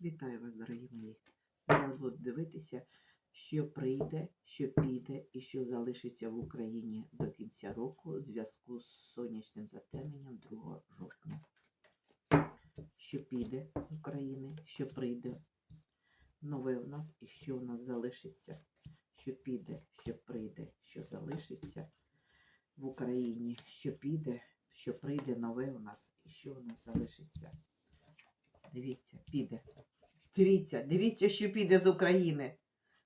Вітаю вас, дорогі мої. Зараз буду дивитися, що прийде, що піде і що залишиться в Україні до кінця року у зв'язку з сонячним затемненням 2 жовтня. Що піде з України, що прийде нове в нас і що у нас залишиться. Що піде, що прийде, що залишиться в Україні, що піде, що прийде нове у нас і що у нас залишиться. Дивіться, піде. Дивіться, дивіться, що піде з України.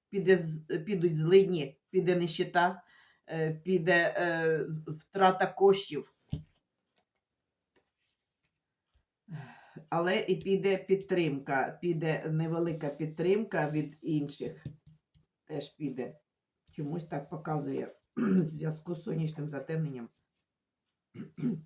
Піде, підуть злидні, піде нищета, е, піде е, втрата коштів. Але і піде підтримка, піде невелика підтримка від інших. Теж піде. Чомусь так показує в зв'язку з сонячним затемненням.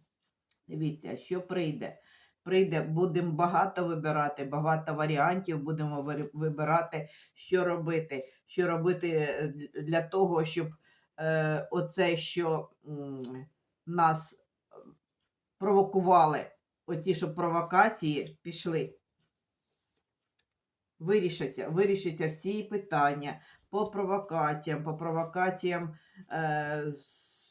Дивіться, що прийде. Прийде, будемо багато вибирати, багато варіантів будемо вибирати, що робити. Що робити е, для того, щоб е, оце, що м, нас е, провокували, оті, що провокації пішли. Вирішаться, вирішаться всі питання по провокаціям, по провокаціям е,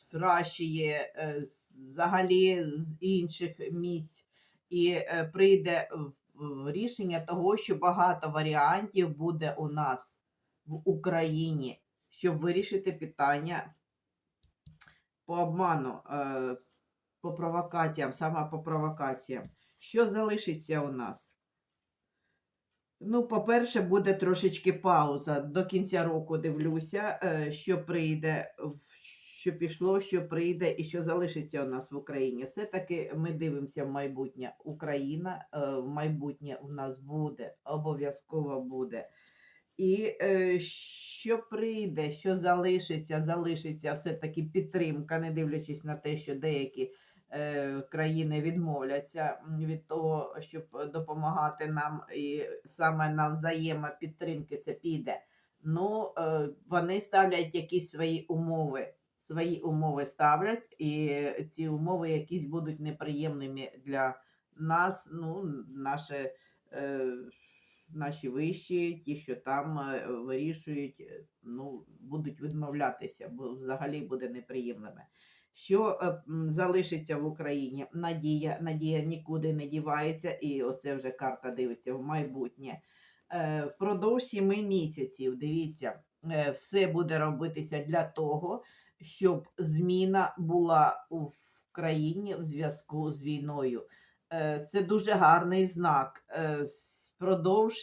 з Рашії, е, взагалі з інших місць. І е, прийде в рішення того, що багато варіантів буде у нас в Україні, щоб вирішити питання по обману, е, по провокаціям, саме по провокаціям. Що залишиться у нас? Ну, по-перше, буде трошечки пауза. До кінця року дивлюся, е, що прийде, в- що пішло, що прийде і що залишиться у нас в Україні. Все-таки ми дивимося в майбутнє. Україна е, в майбутнє у нас буде, обов'язково буде. І е, що прийде, що залишиться, залишиться все-таки підтримка, не дивлячись на те, що деякі е, країни відмовляться від того, щоб допомагати нам, і саме на взаємопідтримки це піде. Ну, вони ставлять якісь свої умови. Свої умови ставлять, і ці умови якісь будуть неприємними для нас, ну, наше. Е, наші вищі, ті, що там е, вирішують, е, ну, будуть відмовлятися, бо взагалі буде неприємними. Що залишиться в Україні? Надія, надія нікуди не дівається, і оце вже карта дивиться в майбутнє. Впродовж сіми місяців, дивіться, все буде робитися для того, щоб зміна була в країні в зв'язку з війною. Е, Це дуже гарний знак. Е, Впродовж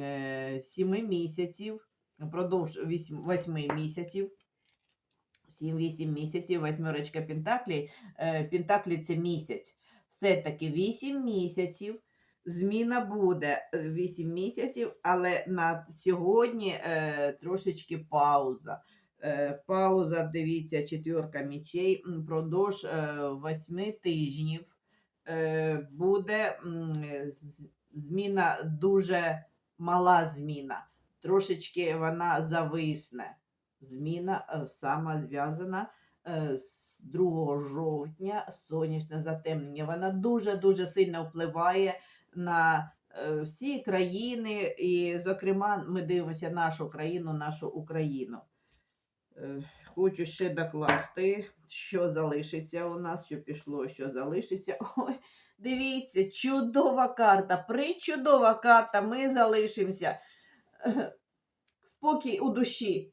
е, сіми місяців, впродовж вісім- восьми місяців, 7-8 місяців, восьмерочка Пентаклі. Пентаклі це місяць. Все-таки 8 місяців. Зміна буде 8 місяців, але на сьогодні трошечки пауза. Е, пауза, дивіться, четверка мічей впродовж е, 8 тижнів е, буде зміна дуже мала зміна. Трошечки вона зависне. Зміна саме зв'язана з 2 жовтня сонячне затемнення. Вона дуже-дуже сильно впливає на всі країни, і, зокрема, ми дивимося нашу країну, нашу Україну. Е, Хочу ще докласти, що залишиться у нас, що пішло, що залишиться. Ой, дивіться, чудова карта, причудова карта. Ми залишимося. Е, Спокій у душі.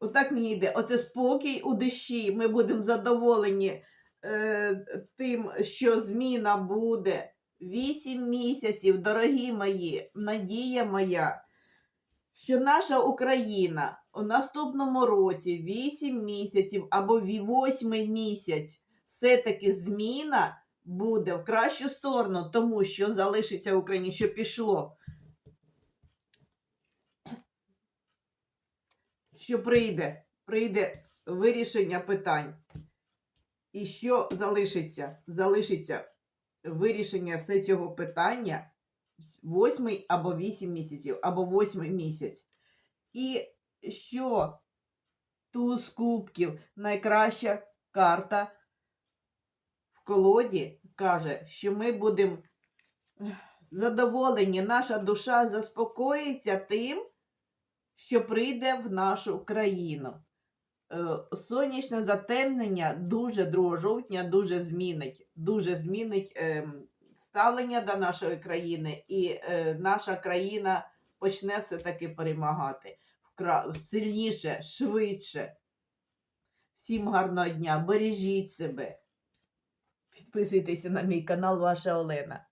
Отак мені йде. Оце спокій у душі. Ми будемо задоволені е, тим, що зміна буде. Вісім місяців, дорогі мої, надія моя, що наша Україна у наступному році, вісім місяців або ві- восьмий місяць, все-таки зміна буде в кращу сторону, тому що залишиться в Україні, що пішло. що прийде, прийде вирішення питань. І що залишиться? Залишиться вирішення все цього питання восьмий або вісім місяців, або восьмий місяць. І що туз кубків найкраща карта в колоді каже, що ми будемо задоволені, наша душа заспокоїться тим, що прийде в нашу країну. Е, Сонячне затемнення дуже 2 жовтня дуже змінить, дуже змінить ем, ставлення до нашої країни, і е, наша країна почне все-таки перемагати сильніше, швидше. Всім гарного дня, бережіть себе. Підписуйтеся на мій канал, ваша Олена.